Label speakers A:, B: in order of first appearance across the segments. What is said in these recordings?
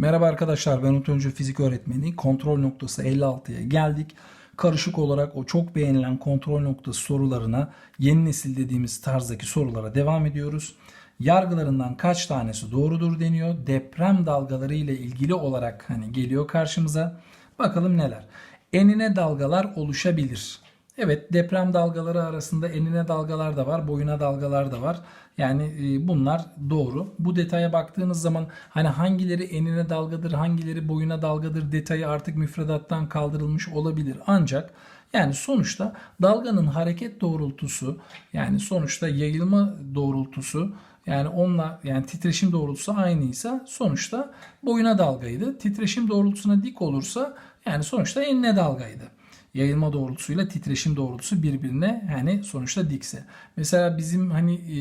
A: Merhaba arkadaşlar ben Umut fizik öğretmeni. Kontrol noktası 56'ya geldik. Karışık olarak o çok beğenilen kontrol noktası sorularına yeni nesil dediğimiz tarzdaki sorulara devam ediyoruz. Yargılarından kaç tanesi doğrudur deniyor. Deprem dalgaları ile ilgili olarak hani geliyor karşımıza. Bakalım neler. Enine dalgalar oluşabilir. Evet deprem dalgaları arasında enine dalgalar da var, boyuna dalgalar da var. Yani e, bunlar doğru. Bu detaya baktığınız zaman hani hangileri enine dalgadır, hangileri boyuna dalgadır detayı artık müfredattan kaldırılmış olabilir. Ancak yani sonuçta dalganın hareket doğrultusu yani sonuçta yayılma doğrultusu yani onunla yani titreşim doğrultusu aynıysa sonuçta boyuna dalgaydı. Titreşim doğrultusuna dik olursa yani sonuçta enine dalgaydı yayılma doğrultusuyla titreşim doğrultusu birbirine yani sonuçta dikse. Mesela bizim hani e,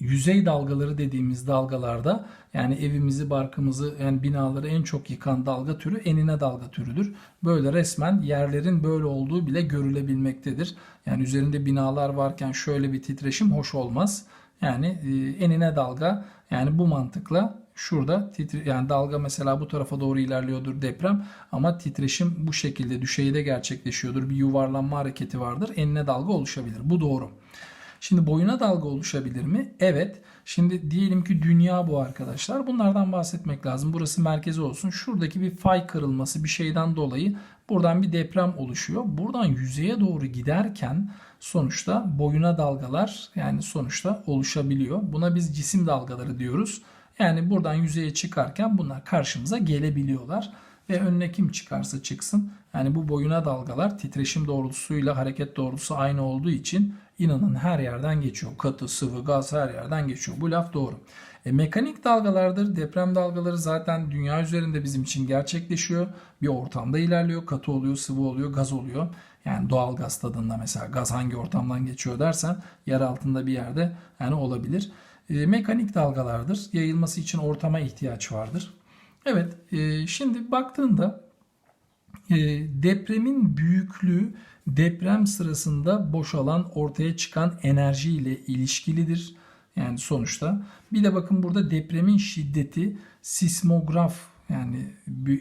A: yüzey dalgaları dediğimiz dalgalarda yani evimizi, barkımızı yani binaları en çok yıkan dalga türü enine dalga türüdür. Böyle resmen yerlerin böyle olduğu bile görülebilmektedir. Yani üzerinde binalar varken şöyle bir titreşim hoş olmaz. Yani e, enine dalga yani bu mantıkla şurada titre, yani dalga mesela bu tarafa doğru ilerliyordur deprem ama titreşim bu şekilde düşeyde gerçekleşiyordur. Bir yuvarlanma hareketi vardır. Enine dalga oluşabilir. Bu doğru. Şimdi boyuna dalga oluşabilir mi? Evet. Şimdi diyelim ki dünya bu arkadaşlar. Bunlardan bahsetmek lazım. Burası merkezi olsun. Şuradaki bir fay kırılması bir şeyden dolayı buradan bir deprem oluşuyor. Buradan yüzeye doğru giderken sonuçta boyuna dalgalar yani sonuçta oluşabiliyor. Buna biz cisim dalgaları diyoruz. Yani buradan yüzeye çıkarken bunlar karşımıza gelebiliyorlar. Ve önüne kim çıkarsa çıksın. Yani bu boyuna dalgalar titreşim doğrultusuyla hareket doğrultusu aynı olduğu için inanın her yerden geçiyor. Katı, sıvı, gaz her yerden geçiyor. Bu laf doğru. E, mekanik dalgalardır. Deprem dalgaları zaten dünya üzerinde bizim için gerçekleşiyor. Bir ortamda ilerliyor. Katı oluyor, sıvı oluyor, gaz oluyor. Yani doğal gaz tadında mesela gaz hangi ortamdan geçiyor dersen yer altında bir yerde yani olabilir. E, mekanik dalgalardır. Yayılması için ortama ihtiyaç vardır. Evet, e, şimdi baktığında e, depremin büyüklüğü deprem sırasında boşalan ortaya çıkan enerji ile ilişkilidir. Yani sonuçta bir de bakın burada depremin şiddeti sismograf yani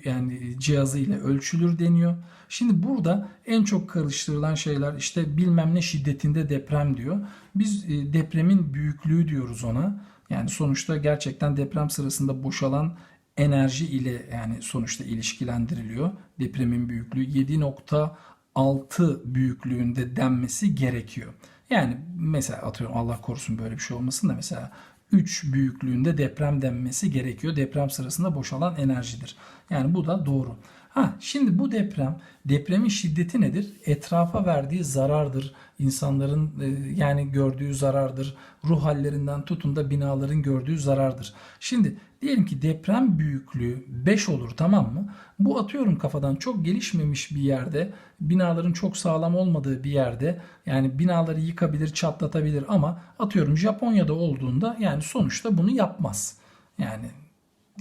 A: yani cihazı ile ölçülür deniyor. Şimdi burada en çok karıştırılan şeyler işte bilmem ne şiddetinde deprem diyor. Biz e, depremin büyüklüğü diyoruz ona. Yani sonuçta gerçekten deprem sırasında boşalan enerji ile yani sonuçta ilişkilendiriliyor. Depremin büyüklüğü 7.6 büyüklüğünde denmesi gerekiyor. Yani mesela atıyorum Allah korusun böyle bir şey olmasın da mesela 3 büyüklüğünde deprem denmesi gerekiyor. Deprem sırasında boşalan enerjidir. Yani bu da doğru. Ha şimdi bu deprem depremin şiddeti nedir? Etrafa verdiği zarardır. İnsanların e, yani gördüğü zarardır. Ruh hallerinden tutun da binaların gördüğü zarardır. Şimdi diyelim ki deprem büyüklüğü 5 olur tamam mı? Bu atıyorum kafadan çok gelişmemiş bir yerde, binaların çok sağlam olmadığı bir yerde yani binaları yıkabilir, çatlatabilir ama atıyorum Japonya'da olduğunda yani sonuçta bunu yapmaz. Yani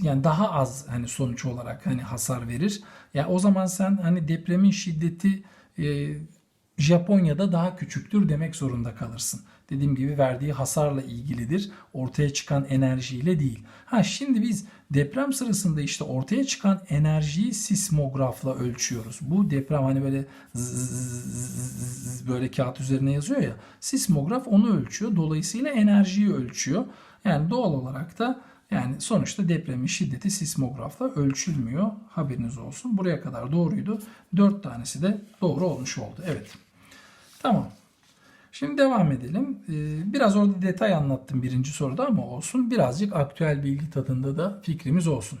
A: yani daha az hani sonuç olarak hani hasar verir. Ya o zaman sen hani depremin şiddeti e, Japonya'da daha küçüktür demek zorunda kalırsın. Dediğim gibi verdiği hasarla ilgilidir. Ortaya çıkan enerjiyle değil. Ha şimdi biz deprem sırasında işte ortaya çıkan enerjiyi sismografla ölçüyoruz. Bu deprem hani böyle böyle kağıt üzerine yazıyor ya. Sismograf onu ölçüyor. Dolayısıyla enerjiyi ölçüyor. Yani doğal olarak da yani sonuçta depremin şiddeti sismografla ölçülmüyor. Haberiniz olsun. Buraya kadar doğruydu. 4 tanesi de doğru olmuş oldu. Evet. Tamam. Şimdi devam edelim. Ee, biraz orada detay anlattım birinci soruda ama olsun. Birazcık aktüel bilgi tadında da fikrimiz olsun.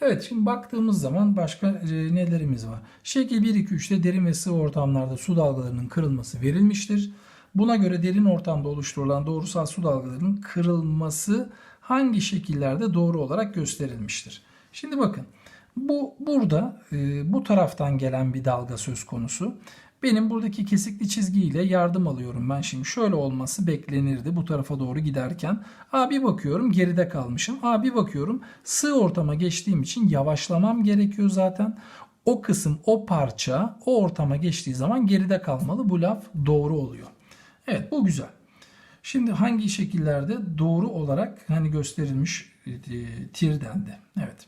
A: Evet şimdi baktığımız zaman başka e, nelerimiz var? Şekil 1, 2, 3'te derin ve sıvı ortamlarda su dalgalarının kırılması verilmiştir. Buna göre derin ortamda oluşturulan doğrusal su dalgalarının kırılması hangi şekillerde doğru olarak gösterilmiştir? Şimdi bakın bu burada e, bu taraftan gelen bir dalga söz konusu. Benim buradaki kesikli çizgiyle yardım alıyorum ben şimdi. Şöyle olması beklenirdi bu tarafa doğru giderken. Abi bakıyorum geride kalmışım. Abi bakıyorum sığ ortama geçtiğim için yavaşlamam gerekiyor zaten. O kısım, o parça o ortama geçtiği zaman geride kalmalı. Bu laf doğru oluyor. Evet bu güzel. Şimdi hangi şekillerde doğru olarak hani gösterilmiş e, tir dendi. Evet.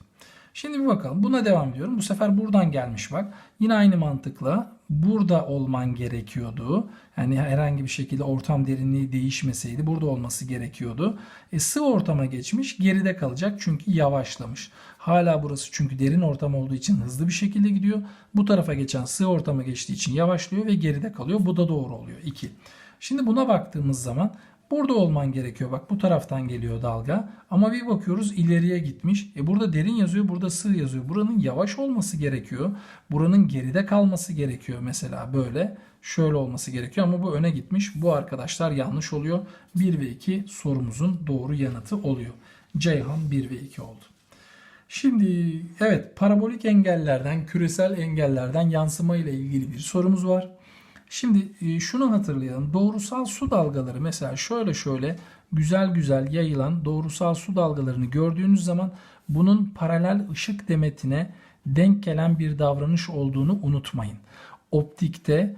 A: Şimdi bir bakalım. Buna devam ediyorum. Bu sefer buradan gelmiş bak. Yine aynı mantıkla burada olman gerekiyordu. Yani herhangi bir şekilde ortam derinliği değişmeseydi burada olması gerekiyordu. E, sığ ortama geçmiş geride kalacak çünkü yavaşlamış. Hala burası çünkü derin ortam olduğu için hızlı bir şekilde gidiyor. Bu tarafa geçen sığ ortama geçtiği için yavaşlıyor ve geride kalıyor. Bu da doğru oluyor. 2. Şimdi buna baktığımız zaman Burada olman gerekiyor. Bak bu taraftan geliyor dalga. Ama bir bakıyoruz ileriye gitmiş. E burada derin yazıyor, burada sığ yazıyor. Buranın yavaş olması gerekiyor. Buranın geride kalması gerekiyor mesela böyle. Şöyle olması gerekiyor ama bu öne gitmiş. Bu arkadaşlar yanlış oluyor. 1 ve 2 sorumuzun doğru yanıtı oluyor. Ceyhan 1 ve 2 oldu. Şimdi evet parabolik engellerden, küresel engellerden yansıma ile ilgili bir sorumuz var. Şimdi e, şunu hatırlayalım. Doğrusal su dalgaları mesela şöyle şöyle güzel güzel yayılan doğrusal su dalgalarını gördüğünüz zaman bunun paralel ışık demetine denk gelen bir davranış olduğunu unutmayın. Optikte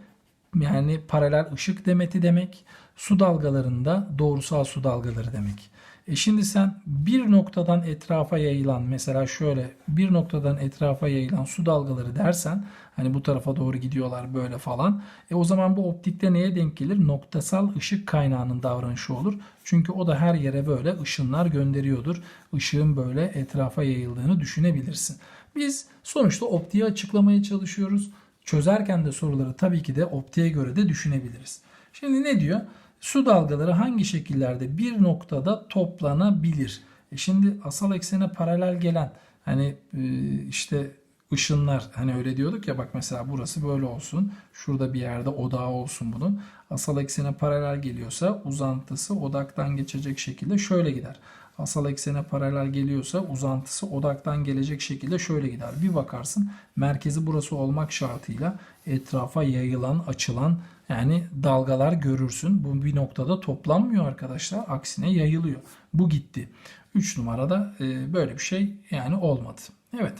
A: yani paralel ışık demeti demek, su dalgalarında doğrusal su dalgaları demek. E şimdi sen bir noktadan etrafa yayılan mesela şöyle bir noktadan etrafa yayılan su dalgaları dersen hani bu tarafa doğru gidiyorlar böyle falan. E o zaman bu optikte neye denk gelir? Noktasal ışık kaynağının davranışı olur. Çünkü o da her yere böyle ışınlar gönderiyordur. Işığın böyle etrafa yayıldığını düşünebilirsin. Biz sonuçta optiği açıklamaya çalışıyoruz. Çözerken de soruları tabii ki de optiğe göre de düşünebiliriz. Şimdi ne diyor? Su dalgaları hangi şekillerde bir noktada toplanabilir? E şimdi asal eksene paralel gelen hani e, işte ışınlar hani öyle diyorduk ya bak mesela burası böyle olsun. Şurada bir yerde odağı olsun bunun. Asal eksene paralel geliyorsa uzantısı odaktan geçecek şekilde şöyle gider. Asal eksene paralel geliyorsa uzantısı odaktan gelecek şekilde şöyle gider. Bir bakarsın merkezi burası olmak şartıyla etrafa yayılan, açılan yani dalgalar görürsün. Bu bir noktada toplanmıyor arkadaşlar. Aksine yayılıyor. Bu gitti. 3 numarada e, böyle bir şey yani olmadı. Evet.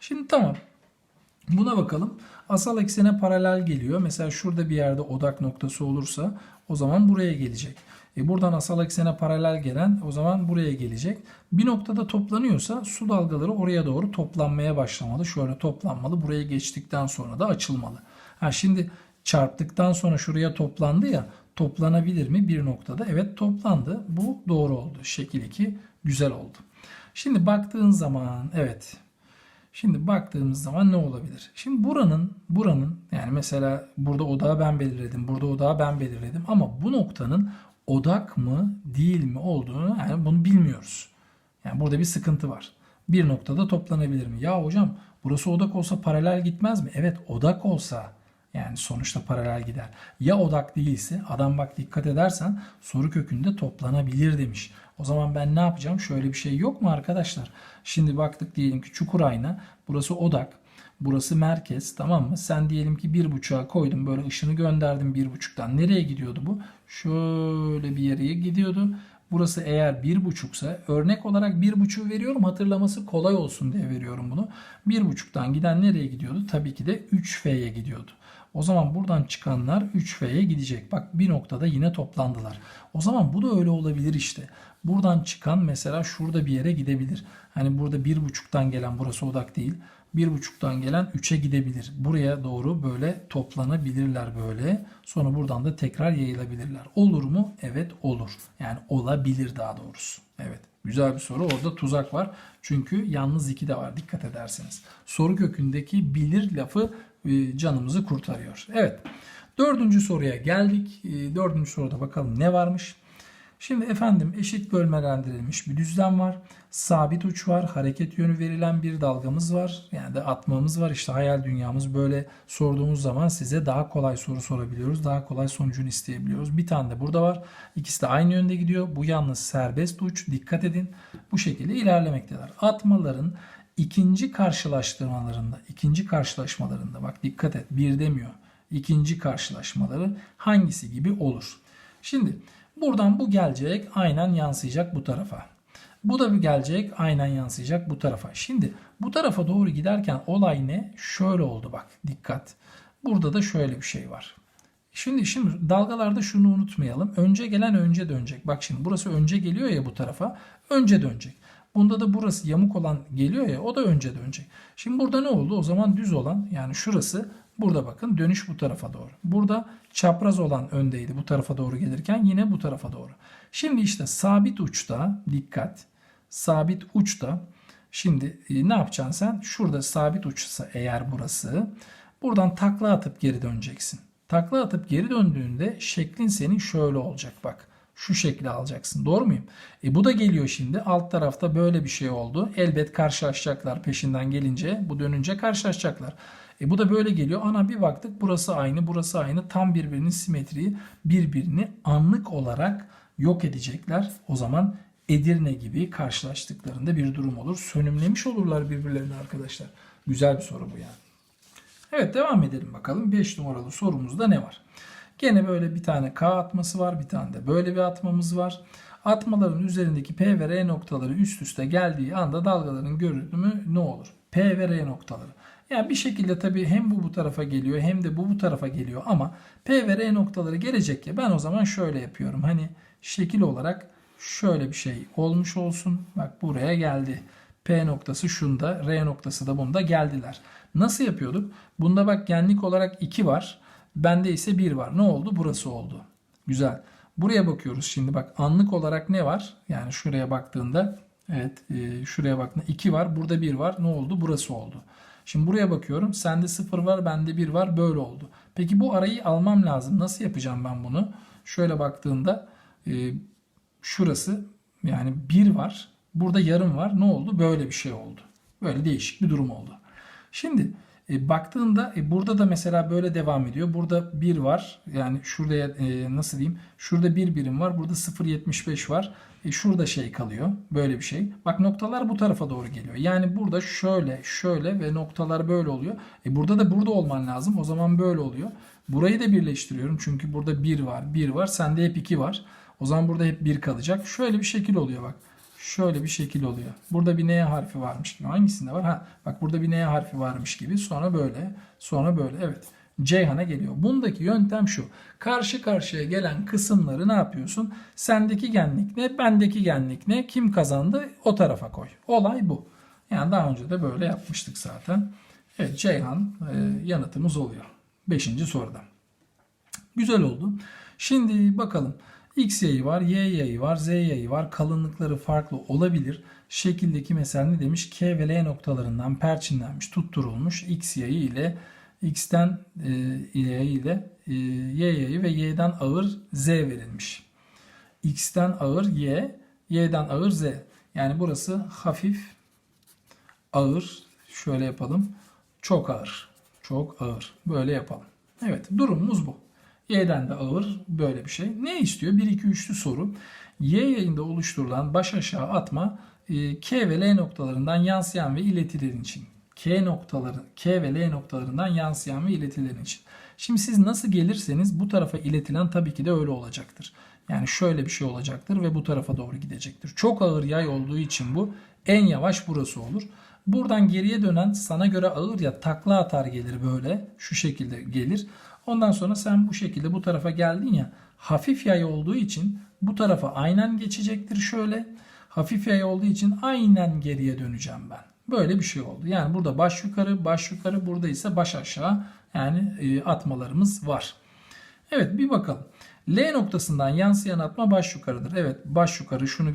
A: Şimdi tamam. Buna bakalım. Asal eksene paralel geliyor. Mesela şurada bir yerde odak noktası olursa o zaman buraya gelecek. E buradan asal eksene paralel gelen o zaman buraya gelecek. Bir noktada toplanıyorsa su dalgaları oraya doğru toplanmaya başlamalı. Şöyle toplanmalı. Buraya geçtikten sonra da açılmalı. Ha şimdi çarptıktan sonra şuraya toplandı ya toplanabilir mi bir noktada? Evet toplandı. Bu doğru oldu. Şekil 2 güzel oldu. Şimdi baktığın zaman evet. Şimdi baktığımız zaman ne olabilir? Şimdi buranın buranın yani mesela burada odağı ben belirledim. Burada odağı ben belirledim ama bu noktanın odak mı değil mi olduğunu yani bunu bilmiyoruz. Yani burada bir sıkıntı var. Bir noktada toplanabilir mi? Ya hocam burası odak olsa paralel gitmez mi? Evet odak olsa yani sonuçta paralel gider. Ya odak değilse adam bak dikkat edersen soru kökünde toplanabilir demiş. O zaman ben ne yapacağım? Şöyle bir şey yok mu arkadaşlar? Şimdi baktık diyelim ki çukur ayna. Burası odak. Burası merkez tamam mı? Sen diyelim ki bir buçuğa koydun böyle ışını gönderdim bir buçuktan. Nereye gidiyordu bu? Şöyle bir yere gidiyordu. Burası eğer bir buçuksa örnek olarak bir buçuğu veriyorum hatırlaması kolay olsun diye veriyorum bunu. Bir buçuktan giden nereye gidiyordu? Tabii ki de 3F'ye gidiyordu. O zaman buradan çıkanlar 3F'ye gidecek. Bak bir noktada yine toplandılar. O zaman bu da öyle olabilir işte. Buradan çıkan mesela şurada bir yere gidebilir. Hani burada bir buçuktan gelen burası odak değil. Bir buçuktan gelen 3'e gidebilir. Buraya doğru böyle toplanabilirler böyle. Sonra buradan da tekrar yayılabilirler. Olur mu? Evet olur. Yani olabilir daha doğrusu. Evet. Güzel bir soru. Orada tuzak var. Çünkü yalnız iki de var. Dikkat ederseniz. Soru kökündeki bilir lafı canımızı kurtarıyor. Evet. Dördüncü soruya geldik. E, dördüncü soruda bakalım ne varmış. Şimdi efendim eşit bölmelendirilmiş bir düzlem var. Sabit uç var. Hareket yönü verilen bir dalgamız var. Yani de atmamız var. İşte hayal dünyamız böyle sorduğumuz zaman size daha kolay soru sorabiliyoruz. Daha kolay sonucunu isteyebiliyoruz. Bir tane de burada var. İkisi de aynı yönde gidiyor. Bu yalnız serbest uç. Dikkat edin. Bu şekilde ilerlemekteler. Atmaların ikinci karşılaştırmalarında, ikinci karşılaşmalarında bak dikkat et bir demiyor. İkinci karşılaşmaları hangisi gibi olur? Şimdi buradan bu gelecek aynen yansıyacak bu tarafa. Bu da bir gelecek aynen yansıyacak bu tarafa. Şimdi bu tarafa doğru giderken olay ne? Şöyle oldu bak dikkat. Burada da şöyle bir şey var. Şimdi şimdi dalgalarda şunu unutmayalım. Önce gelen önce dönecek. Bak şimdi burası önce geliyor ya bu tarafa. Önce dönecek. Bunda da burası yamuk olan geliyor ya o da önce dönecek. Şimdi burada ne oldu? O zaman düz olan yani şurası burada bakın dönüş bu tarafa doğru. Burada çapraz olan öndeydi bu tarafa doğru gelirken yine bu tarafa doğru. Şimdi işte sabit uçta dikkat sabit uçta şimdi e, ne yapacaksın sen? Şurada sabit uçsa eğer burası buradan takla atıp geri döneceksin. Takla atıp geri döndüğünde şeklin senin şöyle olacak bak. Şu şekli alacaksın. Doğru muyum? E bu da geliyor şimdi. Alt tarafta böyle bir şey oldu. Elbet karşılaşacaklar peşinden gelince. Bu dönünce karşılaşacaklar. E bu da böyle geliyor. Ana bir baktık burası aynı, burası aynı. Tam birbirinin simetriyi birbirini anlık olarak yok edecekler. O zaman Edirne gibi karşılaştıklarında bir durum olur. Sönümlemiş olurlar birbirlerini arkadaşlar. Güzel bir soru bu yani. Evet devam edelim bakalım. 5 numaralı sorumuzda ne var? Gene böyle bir tane K atması var. Bir tane de böyle bir atmamız var. Atmaların üzerindeki P ve R noktaları üst üste geldiği anda dalgaların görünümü ne olur? P ve R noktaları. Yani bir şekilde tabii hem bu bu tarafa geliyor hem de bu bu tarafa geliyor ama P ve R noktaları gelecek ya ben o zaman şöyle yapıyorum. Hani şekil olarak şöyle bir şey olmuş olsun. Bak buraya geldi. P noktası şunda, R noktası da bunda geldiler. Nasıl yapıyorduk? Bunda bak genlik olarak 2 var. Bende ise 1 var. Ne oldu? Burası oldu. Güzel. Buraya bakıyoruz şimdi bak anlık olarak ne var? Yani şuraya baktığında evet e, şuraya baktığında 2 var. Burada 1 var. Ne oldu? Burası oldu. Şimdi buraya bakıyorum. Sende 0 var. Bende 1 var. Böyle oldu. Peki bu arayı almam lazım. Nasıl yapacağım ben bunu? Şöyle baktığında e, şurası yani 1 var. Burada yarım var. Ne oldu? Böyle bir şey oldu. Böyle değişik bir durum oldu. Şimdi e, baktığında e, burada da mesela böyle devam ediyor. Burada 1 var. Yani şurada e, nasıl diyeyim? Şurada 1 birim var. Burada 0.75 var. E, şurada şey kalıyor. Böyle bir şey. Bak noktalar bu tarafa doğru geliyor. Yani burada şöyle, şöyle ve noktalar böyle oluyor. E, burada da burada olman lazım. O zaman böyle oluyor. Burayı da birleştiriyorum. Çünkü burada 1 var, 1 var. Sende hep 2 var. O zaman burada hep 1 kalacak. Şöyle bir şekil oluyor bak şöyle bir şekil oluyor. Burada bir N harfi varmış gibi. Hangisinde var? Ha, bak burada bir N harfi varmış gibi. Sonra böyle. Sonra böyle. Evet. Ceyhan'a geliyor. Bundaki yöntem şu. Karşı karşıya gelen kısımları ne yapıyorsun? Sendeki genlik ne? Bendeki genlik ne? Kim kazandı? O tarafa koy. Olay bu. Yani daha önce de böyle yapmıştık zaten. Evet Ceyhan e, yanıtımız oluyor. Beşinci soruda. Güzel oldu. Şimdi bakalım. X yayı var, Y yayı var, Z yayı var. Kalınlıkları farklı olabilir. Şekildeki mesela ne demiş? K ve L noktalarından perçinlenmiş, tutturulmuş. X yayı ile X'ten e, Y ile e, Y yayı ve Y'den ağır Z verilmiş. X'ten ağır Y, Y'den ağır Z. Yani burası hafif, ağır. Şöyle yapalım. Çok ağır. Çok ağır. Böyle yapalım. Evet durumumuz bu. Y'den de ağır böyle bir şey. Ne istiyor? 1 2 3'lü soru. Y yayında oluşturulan baş aşağı atma e, K ve L noktalarından yansıyan ve iletilerin için. K noktaları K ve L noktalarından yansıyan ve iletilerin için. Şimdi siz nasıl gelirseniz bu tarafa iletilen tabii ki de öyle olacaktır. Yani şöyle bir şey olacaktır ve bu tarafa doğru gidecektir. Çok ağır yay olduğu için bu en yavaş burası olur. Buradan geriye dönen sana göre ağır ya takla atar gelir böyle. Şu şekilde gelir. Ondan sonra sen bu şekilde bu tarafa geldin ya hafif yay olduğu için bu tarafa aynen geçecektir şöyle. Hafif yay olduğu için aynen geriye döneceğim ben. Böyle bir şey oldu. Yani burada baş yukarı, baş yukarı, burada ise baş aşağı yani e, atmalarımız var. Evet bir bakalım. L noktasından yansıyan atma baş yukarıdır. Evet baş yukarı şunu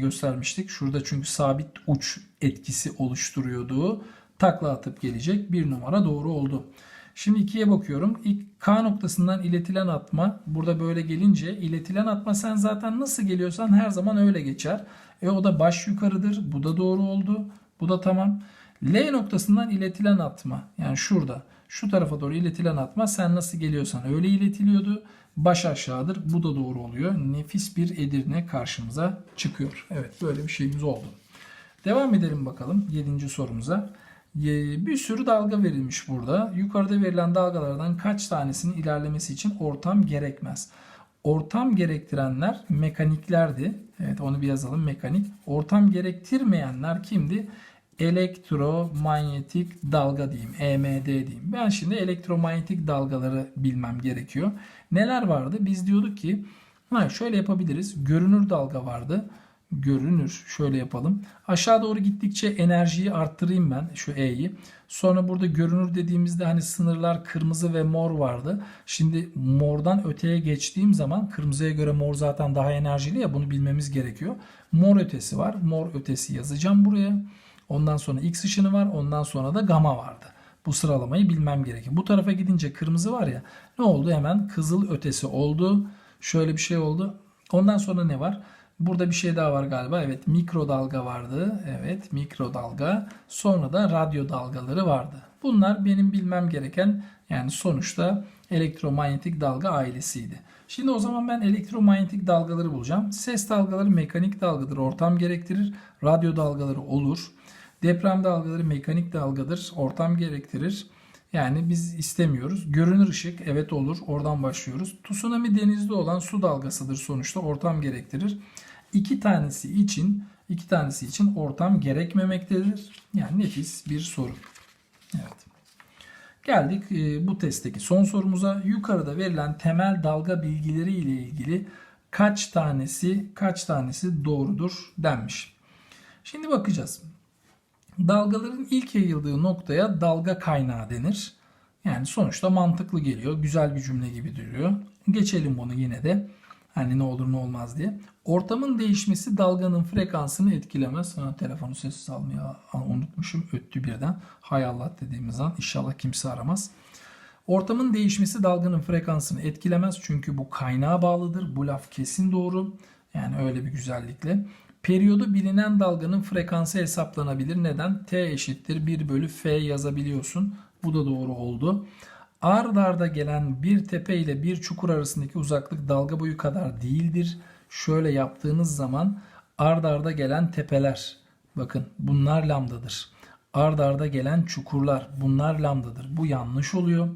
A: göstermiştik. Şurada çünkü sabit uç etkisi oluşturuyordu. Takla atıp gelecek. Bir numara doğru oldu. Şimdi ikiye bakıyorum. İlk K noktasından iletilen atma. Burada böyle gelince iletilen atma sen zaten nasıl geliyorsan her zaman öyle geçer. E o da baş yukarıdır. Bu da doğru oldu. Bu da tamam. L noktasından iletilen atma. Yani şurada. Şu tarafa doğru iletilen atma. Sen nasıl geliyorsan öyle iletiliyordu. Baş aşağıdır. Bu da doğru oluyor. Nefis bir Edirne karşımıza çıkıyor. Evet böyle bir şeyimiz oldu. Devam edelim bakalım 7. sorumuza. Ee, bir sürü dalga verilmiş burada. Yukarıda verilen dalgalardan kaç tanesinin ilerlemesi için ortam gerekmez? Ortam gerektirenler mekaniklerdi. Evet onu bir yazalım mekanik. Ortam gerektirmeyenler kimdi? Elektromanyetik dalga diyeyim. EMD diyeyim. Ben şimdi elektromanyetik dalgaları bilmem gerekiyor. Neler vardı? Biz diyorduk ki ha şöyle yapabiliriz. Görünür dalga vardı. Görünür. Şöyle yapalım. Aşağı doğru gittikçe enerjiyi arttırayım ben şu E'yi. Sonra burada görünür dediğimizde hani sınırlar kırmızı ve mor vardı. Şimdi mordan öteye geçtiğim zaman kırmızıya göre mor zaten daha enerjili ya bunu bilmemiz gerekiyor. Mor ötesi var. Mor ötesi yazacağım buraya. Ondan sonra X ışını var. Ondan sonra da gamma vardı. Bu sıralamayı bilmem gerekiyor. Bu tarafa gidince kırmızı var ya ne oldu? Hemen kızıl ötesi oldu. Şöyle bir şey oldu. Ondan sonra ne var? Burada bir şey daha var galiba. Evet mikrodalga vardı. Evet mikrodalga. Sonra da radyo dalgaları vardı. Bunlar benim bilmem gereken yani sonuçta elektromanyetik dalga ailesiydi. Şimdi o zaman ben elektromanyetik dalgaları bulacağım. Ses dalgaları mekanik dalgadır. Ortam gerektirir. Radyo dalgaları olur. Deprem dalgaları mekanik dalgadır. Ortam gerektirir. Yani biz istemiyoruz. Görünür ışık evet olur. Oradan başlıyoruz. Tsunami denizde olan su dalgasıdır sonuçta. Ortam gerektirir. İki tanesi için iki tanesi için ortam gerekmemektedir. Yani nefis bir soru. Evet. Geldik e, bu testteki son sorumuza. Yukarıda verilen temel dalga bilgileri ile ilgili kaç tanesi kaç tanesi doğrudur denmiş. Şimdi bakacağız. Dalgaların ilk yayıldığı noktaya dalga kaynağı denir. Yani sonuçta mantıklı geliyor. Güzel bir cümle gibi duruyor. Geçelim bunu yine de. Hani ne olur ne olmaz diye. Ortamın değişmesi dalganın frekansını etkilemez. Ha, telefonu sessiz almayı unutmuşum. Öttü birden. Hay Allah dediğimiz an inşallah kimse aramaz. Ortamın değişmesi dalganın frekansını etkilemez. Çünkü bu kaynağa bağlıdır. Bu laf kesin doğru. Yani öyle bir güzellikle. Periyodu bilinen dalganın frekansı hesaplanabilir. Neden? T eşittir 1 bölü F yazabiliyorsun. Bu da doğru oldu. Ard arda gelen bir tepe ile bir çukur arasındaki uzaklık dalga boyu kadar değildir. Şöyle yaptığınız zaman ard arda gelen tepeler bakın bunlar lambdadır. Ard arda gelen çukurlar bunlar lambdadır. Bu yanlış oluyor.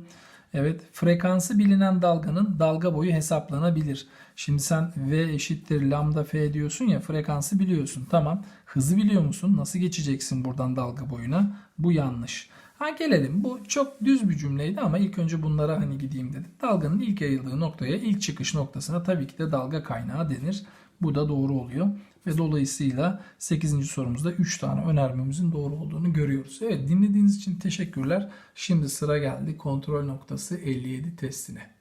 A: Evet frekansı bilinen dalganın dalga boyu hesaplanabilir. Şimdi sen V eşittir lambda F diyorsun ya frekansı biliyorsun. Tamam hızı biliyor musun? Nasıl geçeceksin buradan dalga boyuna? Bu yanlış. Ha gelelim. Bu çok düz bir cümleydi ama ilk önce bunlara hani gideyim dedim. Dalganın ilk yayıldığı noktaya, ilk çıkış noktasına tabii ki de dalga kaynağı denir. Bu da doğru oluyor. Ve dolayısıyla 8. sorumuzda 3 tane önermemizin doğru olduğunu görüyoruz. Evet dinlediğiniz için teşekkürler. Şimdi sıra geldi kontrol noktası 57 testine.